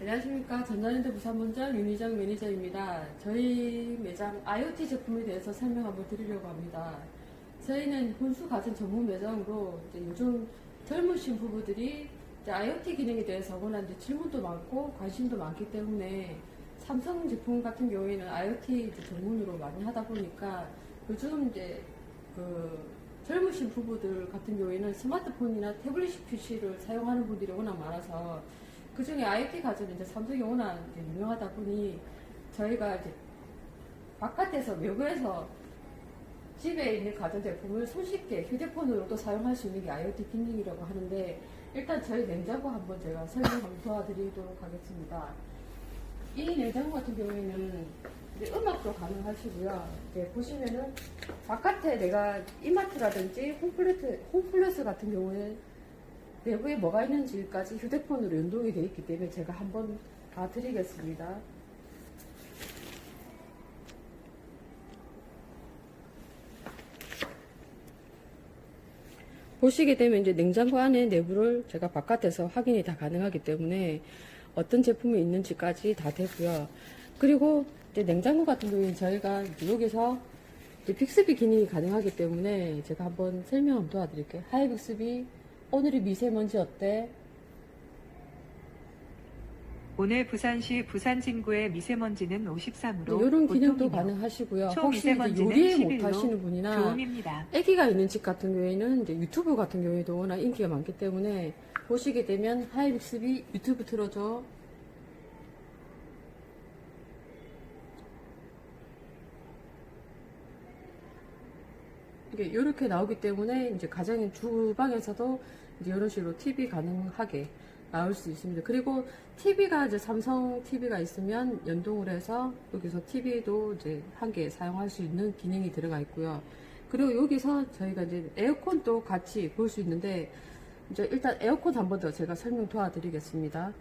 안녕하십니까. 전자랜드 부산본점 윤희정 매니저입니다. 저희 매장 IoT 제품에 대해서 설명 한번 드리려고 합니다. 저희는 혼수 가전 전문 매장으로 요즘 젊으신 부부들이 IoT 기능에 대해서 이제 질문도 많고 관심도 많기 때문에 삼성 제품 같은 경우에는 IoT 전문으로 많이 하다 보니까 요즘 이제 그 젊으신 부부들 같은 경우에는 스마트폰이나 태블릿 PC를 사용하는 분들이 워낙 많아서 그 중에 IoT 가전은 이제 삼성이 워낙 유명하다 보니 저희가 이제 바깥에서 외부에서 집에 있는 가전제품을 손쉽게 휴대폰으로도 사용할 수 있는 게 IoT 기능이라고 하는데 일단 저희 냉장고 한번 제가 설명 한번 도와드리도록 하겠습니다. 이 냉장고 같은 경우에는 음악도 가능하시고요. 이제 보시면은 바깥에 내가 이마트라든지 홈플러스, 홈플러스 같은 경우는 내부에 뭐가 있는지까지 휴대폰으로 연동이 되어 있기 때문에 제가 한번 봐드리겠습니다. 보시게 되면 이제 냉장고 안에 내부를 제가 바깥에서 확인이 다 가능하기 때문에 어떤 제품이 있는지까지 다 되고요. 그리고 이제 냉장고 같은 경우에는 저희가 여기서 빅스비 기능이 가능하기 때문에 제가 한번 설명 한번 도와드릴게요. 하이 빅스비 오늘의 미세먼지 어때? 오늘 부산시 부산 진구의 미세먼지는 53으로 이런 기능도 가능하시고요. 혹시 이제 요리 못 하시는 분이나 좋음입니다. 아기가 있는 집 같은 경우에는 이제 유튜브 같은 경우에도 워낙 인기가 많기 때문에 보시게 되면 하이빅스비 유튜브 틀어줘. 이게 이렇게 나오기 때문에 이제 가정인 주방에서도 이제 이런 식으로 TV 가능하게 나올 수 있습니다. 그리고 TV가 이제 삼성 TV가 있으면 연동을 해서 여기서 TV도 이제 한 개 사용할 수 있는 기능이 들어가 있고요. 그리고 여기서 저희가 이제 에어컨도 같이 볼 수 있는데 이제 일단 에어컨 한 번 더 제가 설명 도와드리겠습니다.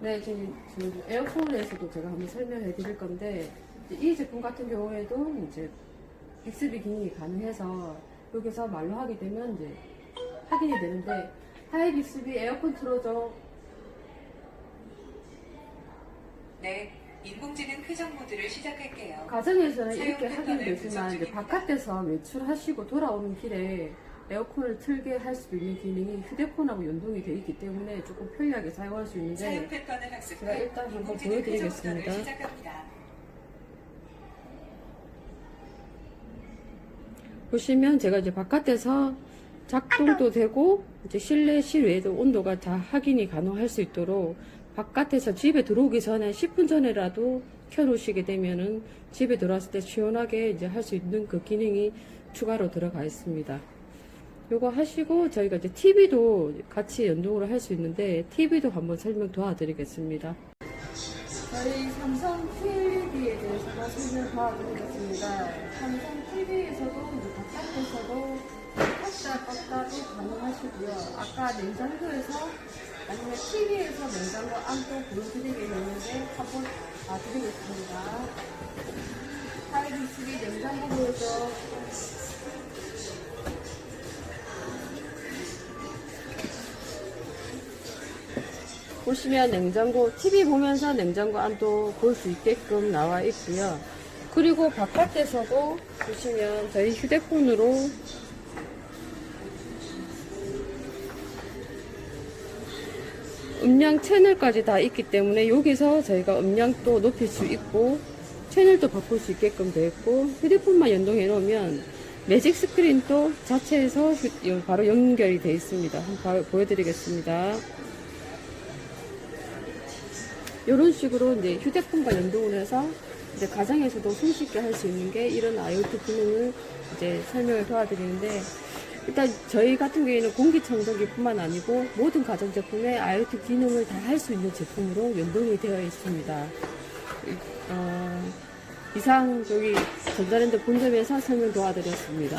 네, 지금, 지금 에어컨에서도 제가 한번 설명해 드릴 건데 이 제품 같은 경우에도 이제 빅스비 기능이 가능해서 여기서 말로 하게 되면 이제 확인이 되는데 하이 빅스비 에어컨 틀어줘 네, 인공지능 표정 모드를 시작할게요. 가정에서는 이렇게 하긴 되지만 이제. 바깥에서 외출하시고 돌아오는 길에 에어컨을 틀게 할 수 있는 기능이 휴대폰하고 연동이 되어 있기 때문에 조금 편리하게 사용할 수 있는데 제가 후 일단 한번 보여드리겠습니다. 모드를 시작합니다. 보시면 제가 이제 바깥에서 작동도 되고 이제 실내 실외에도 온도가 다 확인이 가능할 수 있도록 바깥에서 집에 들어오기 전에 10분 전에라도 켜놓으시게 되면은 집에 들어왔을 때 시원하게 이제 할 수 있는 그 기능이 추가로 들어가 있습니다. 요거 하시고 저희가 이제 TV도 같이 연동으로 할 수 있는데 TV도 한번 설명 도와드리겠습니다. 저희 삼성 TV에 대해서 설명 도와드리겠습니다. 삼성 TV에서도 이제 바깥에서도 켰다 껐다도 가능하시고요. 아까 냉장고에서 아니면 TV에서 냉장고 안도 보여드리겠는데 한번 봐드리겠습니다. 하이비스비 냉장고 보여줘. 보시면 냉장고, TV 보면서 냉장고 안도 볼 수 있게끔 나와 있고요. 그리고 바깥에서도 보시면 저희 휴대폰으로 음량 채널까지 다 있기 때문에 여기서 저희가 음량도 높일 수 있고 채널도 바꿀 수 있게끔 되어 있고 휴대폰만 연동해 놓으면 매직 스크린도 자체에서 휴- 바로 연결이 되어 있습니다. 한번 봐- 보여드리겠습니다. 이런 식으로 이제 휴대폰과 연동을 해서 이제 가정에서도 손쉽게 할 수 있는 게 이런 IoT 기능을 이제 설명을 도와드리는데 일단 저희 같은 경우에는 공기청정기뿐만 아니고 모든 가전 제품에 IoT 기능을 다 할 수 있는 제품으로 연동이 되어 있습니다. 어, 이상 저기 전자랜드 본점에서 설명 도와드렸습니다.